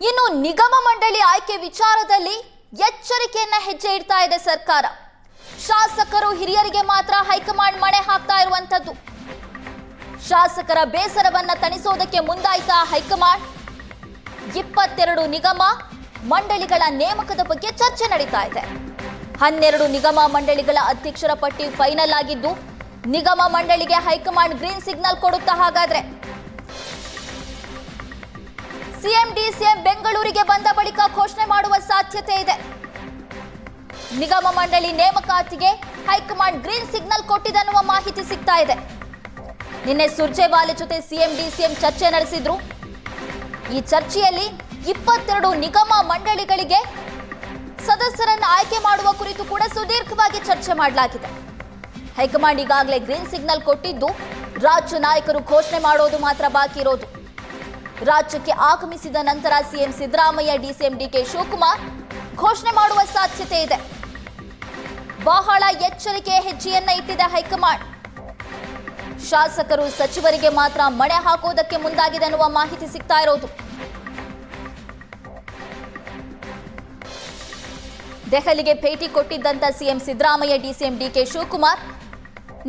ಇನ್ನು ನಿಗಮ ಮಂಡಳಿ ಆಯ್ಕೆ ವಿಚಾರದಲ್ಲಿ ಎಚ್ಚರಿಕೆಯನ್ನ ಹೆಜ್ಜೆ ಇಡ್ತಾ ಇದೆ ಸರ್ಕಾರ. ಶಾಸಕರು ಹಿರಿಯರಿಗೆ ಮಾತ್ರ ಹೈಕಮಾಂಡ್ ಮಣೆ ಹಾಕ್ತಾ ಇರುವಂತದ್ದು ಶಾಸಕರ ಬೇಸರವನ್ನ ತಣಿಸೋದಕ್ಕೆ ಮುಂದಾಯ್ತಾ ಹೈಕಮಾಂಡ್. ಇಪ್ಪತ್ತೆರಡು ನಿಗಮ ಮಂಡಳಿಗಳ ನೇಮಕದ ಬಗ್ಗೆ ಚರ್ಚೆ ನಡೀತಾ ಇದೆ. ಹನ್ನೆರಡು ನಿಗಮ ಮಂಡಳಿಗಳ ಅಧ್ಯಕ್ಷರ ಪಟ್ಟಿ ಫೈನಲ್ ಆಗಿದ್ದು, ನಿಗಮ ಮಂಡಳಿಗೆ ಹೈಕಮಾಂಡ್ ಗ್ರೀನ್ ಸಿಗ್ನಲ್ ಕೊಡುತ್ತಾ ಹಾಗಾದ್ರೆ ಸಿಎಂ, ಡಿಸಿಎಂ ಬೆಂಗಳೂರಿಗೆ ಬಂದ ಬಳಿಕ ಘೋಷಣೆ ಮಾಡುವ ಸಾಧ್ಯತೆ ಇದೆ. ನಿಗಮ ಮಂಡಳಿ ನೇಮಕಾತಿಗೆ ಹೈಕಮಾಂಡ್ ಗ್ರೀನ್ ಸಿಗ್ನಲ್ ಕೊಟ್ಟಿದನ್ನುವ ಮಾಹಿತಿ ಸಿಗ್ತಾ ಇದೆ. ನಿನ್ನೆ ಸುರ್ಜೇವಾಲೆ ಜೊತೆ ಸಿಎಂ, ಡಿಸಿಎಂ ಚರ್ಚೆ ನಡೆಸಿದ್ರು. ಈ ಚರ್ಚೆಯಲ್ಲಿ ಇಪ್ಪತ್ತೆರಡು ನಿಗಮ ಮಂಡಳಿಗಳಿಗೆ ಸದಸ್ಯರನ್ನು ಆಯ್ಕೆ ಮಾಡುವ ಕುರಿತು ಕೂಡ ಸುದೀರ್ಘವಾಗಿ ಚರ್ಚೆ ಮಾಡಲಾಗಿದೆ. ಹೈಕಮಾಂಡ್ ಈಗಾಗಲೇ ಗ್ರೀನ್ ಸಿಗ್ನಲ್ ಕೊಟ್ಟಿದ್ದು ರಾಜ್ಯ ನಾಯಕರು ಘೋಷಣೆ ಮಾಡೋದು ಮಾತ್ರ ಬಾಕಿ ಇರೋದು. ರಾಜ್ಯಕ್ಕೆ ಆಗಮಿಸಿದ ನಂತರ CM Siddaramaiah, DCM DK Shivakumar ಘೋಷಣೆ ಮಾಡುವ ಸಾಧ್ಯತೆ ಇದೆ. ಬಹಳ ಎಚ್ಚರಿಕೆಯ ಹೆಜ್ಜೆಯನ್ನ ಇಟ್ಟಿದೆ ಹೈಕಮಾಂಡ್. ಶಾಸಕರು ಸಚಿವರಿಗೆ ಮಾತ್ರ ಮಣೆ ಹಾಕೋದಕ್ಕೆ ಮುಂದಾಗಿದೆ ಅನ್ನುವ ಮಾಹಿತಿ ಸಿಗ್ತಾ ಇರೋದು. ದೆಹಲಿಗೆ ಭೇಟಿ ಕೊಟ್ಟಿದ್ದಂತ CM Siddaramaiah, DCM DK Shivakumar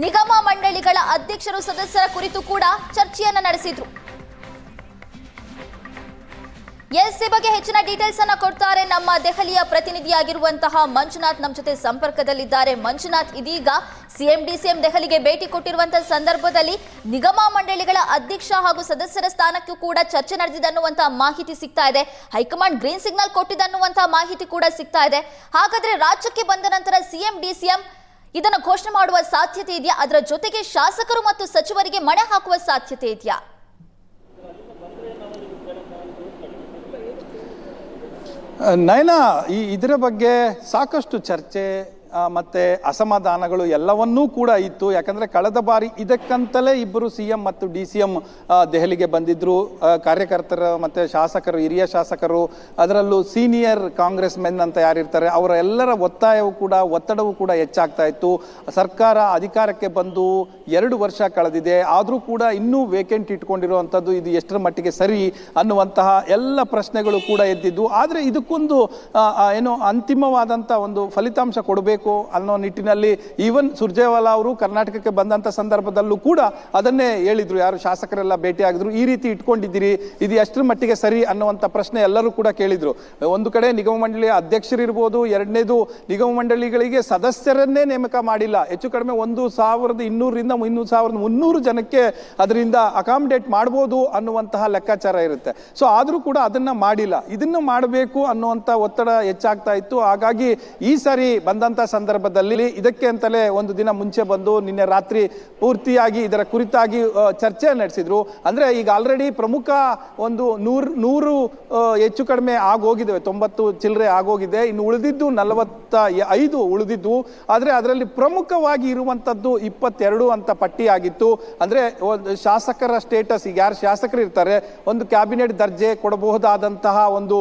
ನಿಗಮ ಮಂಡಳಿಗಳ ಅಧ್ಯಕ್ಷರು ಸದಸ್ಯರ ಕುರಿತು ಕೂಡ ಚರ್ಚೆಯನ್ನ ನಡೆಸಿದ್ರು. ಎಸ್ ಈ ಬಗ್ಗೆ ಹೆಚ್ಚಿನ ಡೀಟೇಲ್ಸ್ ಅನ್ನ ಕೊಡ್ತಾರೆ ನಮ್ಮ ದೆಹಲಿಯ ಪ್ರತಿನಿಧಿಯಾಗಿರುವಂತಹ ಮಂಜುನಾಥ್. ನಮ್ಮ ಜೊತೆ ಸಂಪರ್ಕದಲ್ಲಿದ್ದಾರೆ. ಮಂಜುನಾಥ್, ಇದೀಗ ಸಿಎಂ, ಡಿಸಿಎಂ ದೆಹಲಿಗೆ ಭೇಟಿ ಕೊಟ್ಟಿರುವಂತಹ ಸಂದರ್ಭದಲ್ಲಿ ನಿಗಮ ಮಂಡಳಿಗಳ ಅಧ್ಯಕ್ಷ ಹಾಗೂ ಸದಸ್ಯರ ಸ್ಥಾನಕ್ಕೂ ಕೂಡ ಚರ್ಚೆ ನಡೆದಿದೆ ಅನ್ನುವಂತಹ ಮಾಹಿತಿ ಸಿಗ್ತಾ ಇದೆ. ಹೈಕಮಾಂಡ್ ಗ್ರೀನ್ ಸಿಗ್ನಲ್ ಕೊಟ್ಟಿದೆ ಅನ್ನುವಂತಹ ಮಾಹಿತಿ ಕೂಡ ಸಿಗ್ತಾ ಇದೆ. ಹಾಗಾದ್ರೆ ರಾಜ್ಯಕ್ಕೆ ಬಂದ ನಂತರ ಸಿಎಂ, ಡಿಸಿಎಂ ಇದನ್ನು ಘೋಷಣೆ ಮಾಡುವ ಸಾಧ್ಯತೆ ಇದೆಯಾ? ಅದರ ಜೊತೆಗೆ ಶಾಸಕರು ಮತ್ತು ಸಚಿವರಿಗೆ ಮಣೆ ಹಾಕುವ ಸಾಧ್ಯತೆ ಇದೆಯಾ? ನಯನ ಈ ಇದರ ಬಗ್ಗೆ ಸಾಕಷ್ಟು ಚರ್ಚೆ ಮತ್ತೆ ಅಸಮಾಧಾನಗಳು ಎಲ್ಲವನ್ನೂ ಕೂಡ ಇತ್ತು. ಯಾಕಂದ್ರೆ ಕಳೆದ ಬಾರಿ ಇದಕ್ಕಂತಲೇ ಇಬ್ಬರು ಸಿ ಎಂ ಮತ್ತು ಡಿ ಸಿ ಎಂ ದೆಹಲಿಗೆ ಬಂದಿದ್ರು. ಆ, ಕಾರ್ಯಕರ್ತರ ಮತ್ತೆ ಶಾಸಕರು ಹಿರಿಯ ಶಾಸಕರು ಅದರಲ್ಲೂ ಸೀನಿಯರ್ ಕಾಂಗ್ರೆಸ್ ಮೆನ್ ಅಂತ ಯಾರಿರ್ತಾರೆ ಅವರ ಎಲ್ಲರ ಒತ್ತಾಯವೂ ಕೂಡ ಒತ್ತಡವೂ ಕೂಡ ಹೆಚ್ಚಾಗ್ತಾ ಇತ್ತು. ಸರ್ಕಾರ ಅಧಿಕಾರಕ್ಕೆ ಬಂದು ಎರಡು ವರ್ಷ ಕಳೆದಿದೆ. ಆದರೂ ಕೂಡ ಇನ್ನೂ ವೇಕೆಂಟ್ ಇಟ್ಕೊಂಡಿರುವಂಥದ್ದು ಇದು ಎಷ್ಟರ ಮಟ್ಟಿಗೆ ಸರಿ ಅನ್ನುವಂತಹ ಎಲ್ಲ ಪ್ರಶ್ನೆಗಳು ಕೂಡ ಎದ್ದಿದ್ದು. ಆದರೆ ಇದಕ್ಕೊಂದು ಏನು ಅಂತಿಮವಾದಂಥ ಒಂದು ಫಲಿತಾಂಶ ಕೊಡಬೇಕು ಅನ್ನೋ ನಿಟ್ಟಿನಲ್ಲಿ ಈವನ್ ಸುರ್ಜೇವಾಲಾ ಅವರು ಕರ್ನಾಟಕಕ್ಕೆ ಬಂದಂಥ ಸಂದರ್ಭದಲ್ಲೂ ಕೂಡ ಅದನ್ನೇ ಹೇಳಿದ್ರು. ಯಾರು ಶಾಸಕರೆಲ್ಲ ಭೇಟಿ ಆಗಿದ್ರು, ಈ ರೀತಿ ಇಟ್ಕೊಂಡಿದ್ದೀರಿ, ಇದು ಎಷ್ಟರ ಮಟ್ಟಿಗೆ ಸರಿ ಅನ್ನುವಂಥ ಪ್ರಶ್ನೆ ಎಲ್ಲರೂ ಕೂಡ ಕೇಳಿದ್ರು. ಒಂದು ಕಡೆ ನಿಗಮ ಮಂಡಳಿಯ ಅಧ್ಯಕ್ಷರಿರ್ಬೋದು, ಎರಡನೇದು ನಿಗಮ ಮಂಡಳಿಗಳಿಗೆ ಸದಸ್ಯರನ್ನೇ ನೇಮಕ ಮಾಡಿಲ್ಲ. ಹೆಚ್ಚು ಕಡಿಮೆ ಒಂದು ಸಾವಿರದ ಇನ್ನೂರರಿಂದ ಇನ್ನೂರು ಸಾವಿರದ ಮುನ್ನೂರು ಜನಕ್ಕೆ ಅದರಿಂದ ಅಕಾಮಿಡೇಟ್ ಮಾಡ್ಬೋದು ಅನ್ನುವಂತಹ ಲೆಕ್ಕಾಚಾರ ಇರುತ್ತೆ. ಸೊ ಆದರೂ ಕೂಡ ಅದನ್ನ ಮಾಡಿಲ್ಲ. ಇದನ್ನು ಮಾಡಬೇಕು ಅನ್ನುವಂಥ ಒತ್ತಡ ಹೆಚ್ಚಾಗ್ತಾ ಇತ್ತು. ಹಾಗಾಗಿ ಈ ಸಾರಿ ಬಂದಂತ ಸಂದರ್ಭದಲ್ಲಿ ಇದಕ್ಕೆ ಅಂತಲೇ ಒಂದು ದಿನ ಮುಂಚೆ ಬಂದು ನಿನ್ನೆ ರಾತ್ರಿ ಪೂರ್ತಿಯಾಗಿ ಇದರ ಕುರಿತಾಗಿ ಚರ್ಚೆ ನಡೆಸಿದ್ರು. ಅಂದ್ರೆ ಈಗ ಆಲ್ರೆಡಿ ಪ್ರಮುಖ ಒಂದು ನೂರು ನೂರು ಹೆಚ್ಚು ಕಡಿಮೆ ಆಗೋಗಿದ್ದಾವೆ. ತೊಂಬತ್ತು ಚಿಲ್ಲರೆ ಆಗೋಗಿದೆ. ಇನ್ನು ಉಳಿದಿದ್ದು ನಲವತ್ತ ಐದು ಉಳಿದಿದ್ದು. ಆದರೆ ಅದರಲ್ಲಿ ಪ್ರಮುಖವಾಗಿ ಇರುವಂತದ್ದು ಇಪ್ಪತ್ತೆರಡು ಅಂತ ಪಟ್ಟಿ ಆಗಿತ್ತು ಅಂದ್ರೆ ಒಂದು ಶಾಸಕರ ಸ್ಟೇಟಸ್ ಈಗ ಯಾರು ಶಾಸಕರು ಇರ್ತಾರೆ ಒಂದು ಕ್ಯಾಬಿನೆಟ್ ದರ್ಜೆ ಕೊಡಬಹುದಾದಂತಹ ಒಂದು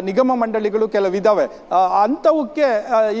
ನಿಗಮ ಮಂಡಳಿಗಳು ಕೆಲವಿದಾವೆ. ಆ, ಅಂಥವಕ್ಕೆ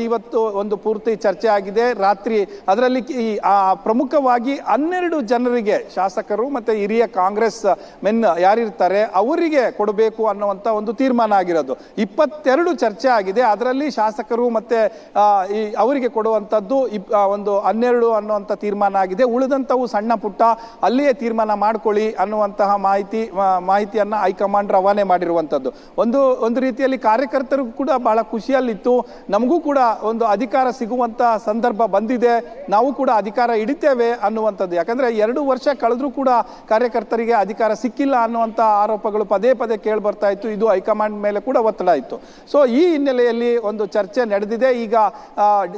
ಇವತ್ತು ಒಂದು ಪೂರ್ತಿ ಚರ್ಚೆ ಆಗಿದೆ. ರಾತ್ರಿ ಅದರಲ್ಲಿ ಈ ಪ್ರಮುಖವಾಗಿ ಹನ್ನೆರಡು ಜನರಿಗೆ ಶಾಸಕರು ಮತ್ತೆ ಹಿರಿಯ ಕಾಂಗ್ರೆಸ್ ಮೆನ್ ಯಾರಿರ್ತಾರೆ ಅವರಿಗೆ ಕೊಡಬೇಕು ಅನ್ನುವಂತ ಒಂದು ತೀರ್ಮಾನ ಆಗಿರೋದು. ಇಪ್ಪತ್ತೆರಡು ಚರ್ಚೆ ಆಗಿದೆ. ಅದರಲ್ಲಿ ಶಾಸಕರು ಮತ್ತೆ ಈ, ಅವರಿಗೆ ಕೊಡುವಂಥದ್ದು ಇಪ್- ಒಂದು ಹನ್ನೆರಡು ಅನ್ನುವಂಥ ತೀರ್ಮಾನ ಆಗಿದೆ. ಉಳಿದಂಥವು ಸಣ್ಣ ಪುಟ್ಟ ಅಲ್ಲಿಯೇ ತೀರ್ಮಾನ ಮಾಡಿಕೊಳ್ಳಿ ಅನ್ನುವಂತಹ ಮಾಹಿತಿ ಮಾಹಿತಿಯನ್ನು ಹೈಕಮಾಂಡ್ ರವಾನೆ ಮಾಡಿರುವಂತದ್ದು ಒಂದು ಒಂದು ರೀತಿಯಲ್ಲಿ ಕಾರ್ಯಕರ್ತರಿಗೂ ಕೂಡ ಬಹಳ ಖುಷಿಯಲ್ಲಿತ್ತು. ನಮಗೂ ಕೂಡ ಒಂದು ಅಧಿಕಾರ ಸಿಗುವಂತ ಸಂದರ್ಭ ಬಂದಿದೆ, ನಾವು ಕೂಡ ಅಧಿಕಾರ ಹಿಡಿತೇವೆ ಅನ್ನುವಂಥದ್ದು. ಯಾಕಂದ್ರೆ ಎರಡು ವರ್ಷ ಕಳೆದ್ರೂ ಕೂಡ ಕಾರ್ಯಕರ್ತರಿಗೆ ಅಧಿಕಾರ ಸಿಕ್ಕಿಲ್ಲ ಅನ್ನುವಂಥ ಆರೋಪಗಳು ಪದೇ ಪದೇ ಕೇಳಿ ಬರ್ತಾ ಇತ್ತು. ಇದು ಹೈಕಮಾಂಡ್ ಮೇಲೆ ಕೂಡ ಒತ್ತಡ ಇತ್ತು. ಸೊ ಈ ಹಿನ್ನೆಲೆಯಲ್ಲಿ ಒಂದು ಚರ್ಚೆ ನಡೆದಿದೆ. ಈಗ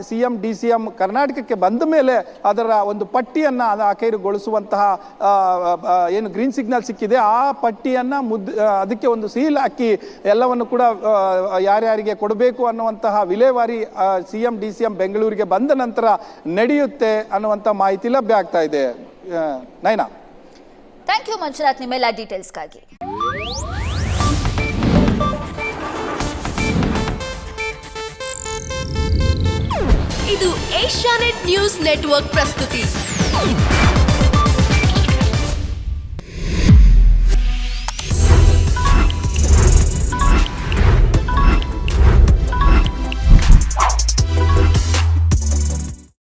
C M, D C M ಕರ್ನಾಟಕಕ್ಕೆ ಬಂದ ಮೇಲೆ ಅದರ ಒಂದು ಪಟ್ಟಿಯನ್ನ ಆಖೈರುಗೊಳಿಸುವಂತಹ ಏನು ಗ್ರೀನ್ ಸಿಗ್ನಲ್ ಸಿಕ್ಕಿದೆ. ಆ ಪಟ್ಟಿಯನ್ನ ಮುದ್ ಅದಕ್ಕೆ ಒಂದು ಸೀಲ್ ಹಾಕಿ ಎಲ್ಲವನ್ನು ಕೂಡ ಯಾರ್ಯಾರಿಗೆ ಕೊಡಬೇಕು ಅನ್ನುವಂತಹ ವಿಲೇವಾರಿ C M D C M ಬೆಂಗಳೂರಿಗೆ ಬಂದ ನಂತರ ನಡೆಯುತ್ತೆ ಅನ್ನುವಂಥ ಮಾಹಿತಿ ಲಭ್ಯ ಆಗ್ತಾ ಇದೆ. Naina. Nayana thank you Manjunath. ನಿಮ್ಮೆಲ್ಲ ಡೀಟೇಲ್ಸ್ಗಾಗಿ. ಇದು ಏಷ್ಯಾನೆಟ್ ನ್ಯೂಸ್ ನೆಟ್ವರ್ಕ್ ಪ್ರಸ್ತುತಿ.